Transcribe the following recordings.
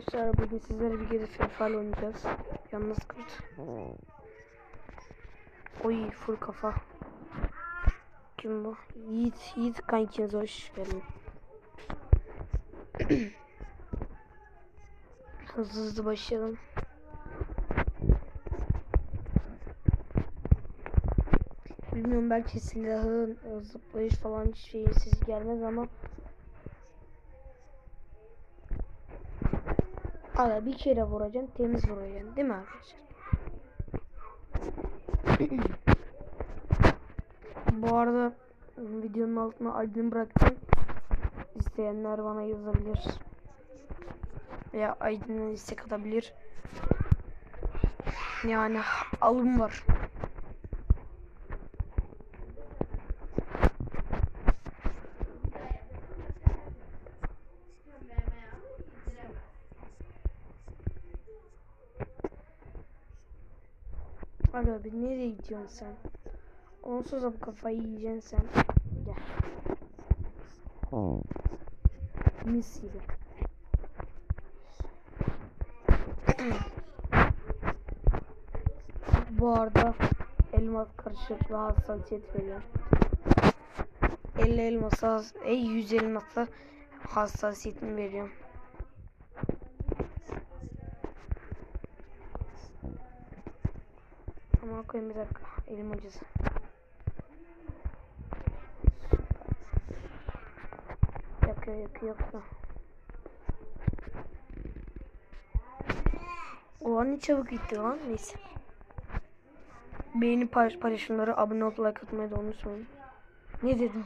Arkadaşlar bugün sizlere bir gece FIFA ile oynayacağız. Yalnız kurt. Oy full kafa. Kim bu? Yiğit, Yiğit kankiniz hoş geldin. hızlı hızlı başlayalım. Bilmiyorum belki silahın zıplayış falan şey siz gelmez ama Aga bir kere vuracaksın temiz vuracaksın değil mi arkadaşlar? Bu arada videonun altına aydın bıraktım. İsteyenler bana yazabilir. Veya aydın'a istek atabilir. Yani alım var. Aga bir nereye gidiyorsun sen? Onsuz da bu kafayı yiyeceksin sen. Gel. Mis gibi. bu arada elmas karışıklı hassasiyet veriyor. 50 elmasa, ey 100 elmasa hassasiyetini veriyor. Ama koyayım bir dakika. Elim acısı. Yakıyor yakıyor yakıyor. O ne çabuk gitti lan. Neyse. Beğeni paylaş paylaşımları abone olup like atmayı da unutmayın. Ne dedim?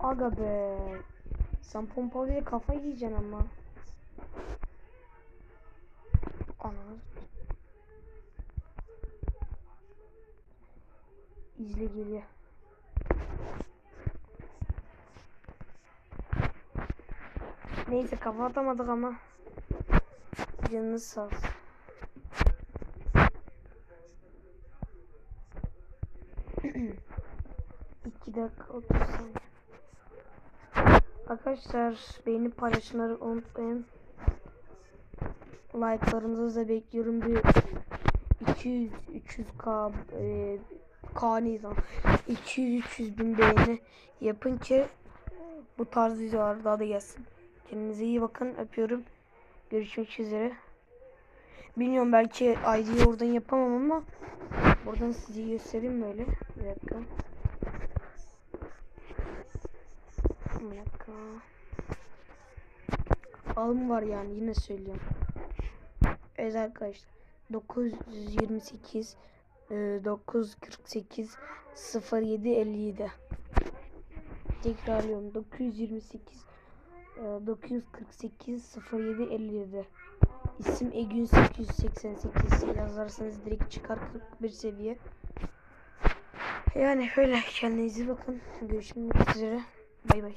Aga be. Sen pompalıya kafa yiyeceksin ama. Ana. İzle geliyor. Neyse kafa atamadık ama. Canınız sağ olsun. İki dakika otuz. Arkadaşlar beğeni paylaşımları unutmayın. Like'larınızı da bekliyorum. Bir 200 300k e, k neyse 200 300 bin beğeni yapın ki bu tarz videolar daha da gelsin. Kendinize iyi bakın. Öpüyorum. Görüşmek üzere. Bilmiyorum belki ID'yi oradan yapamam ama buradan size göstereyim böyle. Bir dakika. Bir dakika. Alım var yani yine söylüyorum. Evet arkadaşlar. 928 e, 948 0757 Tekrarlıyorum. 928 e, 948 0757 İsim Egün 888 yazarsanız direkt çıkar 41 seviye. Yani öyle kendinize bakın. Görüşmek üzere. Bay bay.